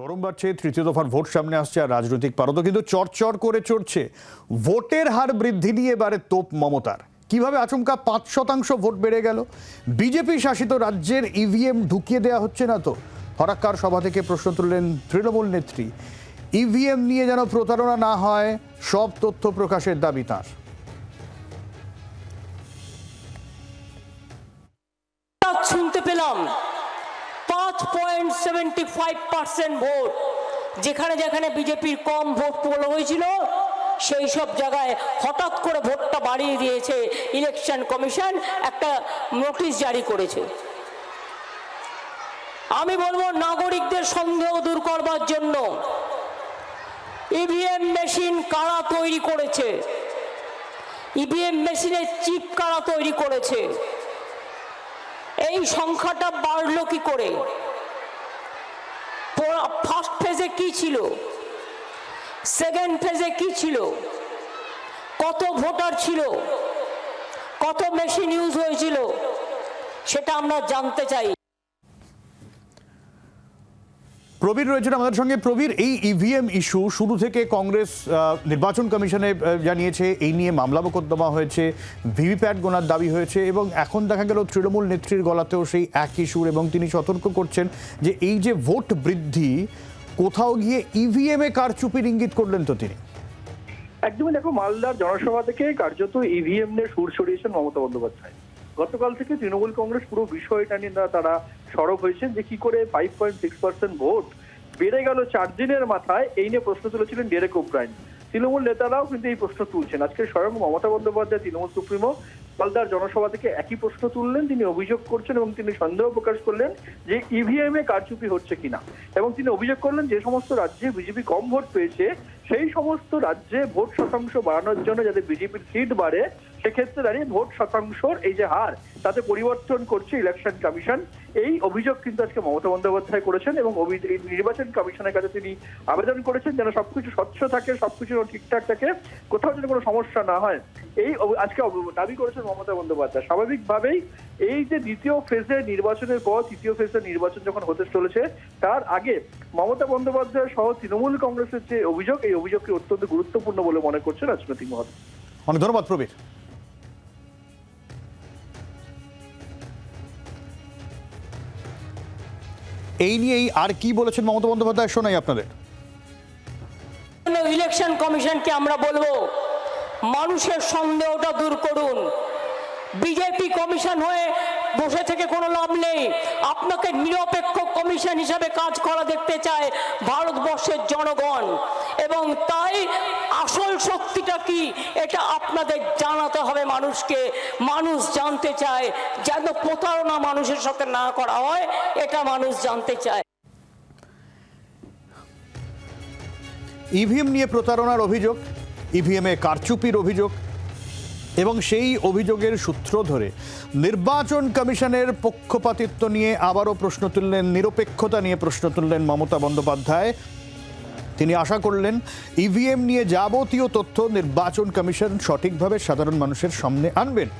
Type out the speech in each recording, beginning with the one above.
গরম বাড়ছে, তৃতীয় দফার ভোট সামনে আসছে আর রাজনৈতিক পারদ কিন্তু চরচর করে চড়ছে। ভোটের হার বৃদ্ধি নিয়ে এবারে তোপ মমতার। কীভাবে আচমকা পাঁচ শতাংশ ভোট বেড়ে গেল? বিজেপি শাসিত রাজ্যের ইভিএম ঢুকিয়ে দেওয়া হচ্ছে না তো? ফরাক্কার সভা থেকে প্রশ্ন তুললেন তৃণমূল নেত্রী। ইভিএম নিয়ে যেন প্রতারণা না হয়, সব তথ্য প্রকাশের দাবি তাঁর শুনতে পেলাম। Point seventy five percent vote. যেখানে যেখানে বিজেপির কম ভোট পোল হয়েছিল, সেই সব জায়গায় হঠাৎ করে ভোটটা বাড়িয়ে দিয়েছে ইলেকশন কমিশন, একটা নোটিশ জারি করেছে। আমি বলব, নাগরিকদের সন্দেহ দূর করবার জন্য ইভিএম মেশিন কারা তৈরি করেছে? ইভিএম মেশিনের চিপ কারা তৈরি করেছে? এই সংখ্যাটা বাড়লো কি করে? ফার্স্ট ফেজে কি ছিল? সেকেন্ড ফেজে কি ছিল? কত ভোটার ছিল? কত মেশিন ইউজ হয়েছিল? সেটা আমরা জানতে চাই। প্রবীর রয়েছেন আমাদের সঙ্গে। প্রবীর, এই ইভিএম ইস্যু শুরু থেকে কংগ্রেস নির্বাচন কমিশনে জানিয়েছে, এই নিয়ে মামলা মোকদ্দমা হয়েছে ভিভিপ্যাট গোনার দাবি হয়েছে এবং এখন দেখা গেল তৃণমূল নেত্রীর গলাতেও সেই এক ইস্যুর এবং তিনি সতর্ক করছেন যে এই যে ভোট বৃদ্ধি, কোথাও গিয়ে ইভিএম এ কারচুপির ইঙ্গিত করলেন তো তিনি। একদমই দেখো, মালদার জনসভা থেকে কার্যত ইভিএম নিয়ে সুর সরিয়েছেন মমতা বন্দ্যোপাধ্যায়। গতকাল থেকে তৃণমূল কংগ্রেস পুরো বিষয়টা নিয়ে তারা- সরব হয়েছেন যে কি করে five point six percent vote বেড়ে গেল চার দিনের মাথায়, এই নিয়ে প্রশ্ন তুলেছিলেন ডেরেক ওব্রায়ন তৃণমূল নেতারাও কিন্তু এই প্রশ্ন তুলছেন। আজকে স্বয়ং মমতা বন্দ্যোপাধ্যায়, তৃণমূল সুপ্রিমো, মালদার জনসভা থেকে একই প্রশ্ন তুললেন, তিনি অভিযোগ করছেন এবং তিনি সন্দেহ প্রকাশ করলেন যে ইভিএম এ কারচুপি হচ্ছে কিনা। এবং তিনি অভিযোগ করলেন যে সমস্ত রাজ্যে বিজেপি কম ভোট পেয়েছে, সেই সমস্ত রাজ্যে ভোট শতাংশ বাড়ানোর জন্য যাতে বিজেপির সিট বাড়ে সেক্ষেত্রে দাঁড়িয়ে ভোট শতাংশর এই যে হার, তাতে পরিবর্তন করছে ইলেকশন কমিশন। এই অভিযোগ কিন্তু আজকে মমতা বন্দ্যোপাধ্যায় করেছেন এবং নির্বাচন কমিশনের কাছে তিনি আবেদন করেছেন যেন সবকিছু স্বচ্ছ থাকে, সবকিছু ঠিকঠাক থাকে, কোথাও যেন কোনো সমস্যা না হয়। এই আজকে দাবি করেছেন মমতা বন্দ্যোপাধ্যায়। স্বাভাবিকভাবেই এই যে দ্বিতীয় ফেজে নির্বাচনের পর, তৃতীয় ফেজে নির্বাচন যখন হতে চলেছে, তার আগে মমতা বন্দ্যোপাধ্যায় সহ তৃণমূল কংগ্রেসের যে অভিযোগ, এই অভিযোগটি অত্যন্ত গুরুত্বপূর্ণ বলে মনে করছেন রাজনৈতিক মহল। অনেক ধন্যবাদ প্রবীর। এই নিয়েই আর কি বলেছেন মমতা বন্দ্যোপাধ্যায়? শোনাই আপনাদের। ইলেকশন কমিশনকে আমরা বলব, মানুষের সন্দেহটা দূর করুন। বিজেপি কমিশন হয়ে বসে থেকে কোনো লাভ নেই। আপনাকে নিরপেক্ষ কমিশন হিসাবে কাজ করা দেখতে চায় ভারতবর্ষের জনগণ। এবং তাই কি? এটা আপনাদের জানাতে হবে মানুষকে। মানুষ জানতে চায় যেন প্রতারণা মানুষের সাথে না করা হয়, এটা মানুষ জানতে চায়। ইভিএম নিয়ে প্রতারণার অভিযোগ, ইভিএমে কারচুপির অভিযোগ, এবং সেই অভিযোগের সূত্র ধরে নির্বাচন কমিশনের পক্ষপাতিত্ব নিয়ে আবারও প্রশ্ন তুললেন, নিরপেক্ষতা নিয়ে প্রশ্ন তুললেন মমতা বন্দ্যোপাধ্যায়। তিনি আশা করলেন ইভিএম নিয়ে যাবতীয় তথ্য নির্বাচন কমিশন সঠিকভাবে সাধারণ মানুষের সামনে আনবেন।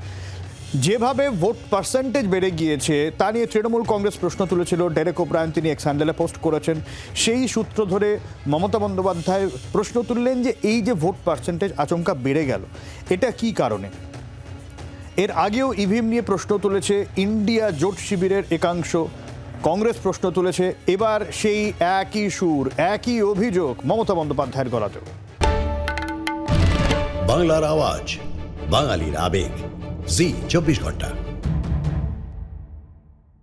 যেভাবে ভোট পার্সেন্টেজ বেড়ে গিয়েছে, তা নিয়ে তৃণমূল কংগ্রেস প্রশ্ন তুলেছিল ডেরেক ওব্রায়ন। তিনি এক স্যান্ডেলে পোস্ট করেছেন। সেই সূত্র ধরে মমতা বন্দ্যোপাধ্যায় প্রশ্ন তুললেন যে এই যে ভোট পার্সেন্টেজ আচমকা বেড়ে গেল, এটা কি কারণে? এর আগেও ইভিএম নিয়ে প্রশ্ন তুলেছে ইন্ডিয়া জোট শিবিরের একাংশ। কংগ্রেস প্রশ্ন তুলেছে, এবার সেই একই সুর, একই অভিযোগ মমতা বন্দ্যোপাধ্যায়ের গলাতেও। বাংলার আওয়াজ, বাঙালির আবেগ। জি, চব্বিশ ঘণ্টা।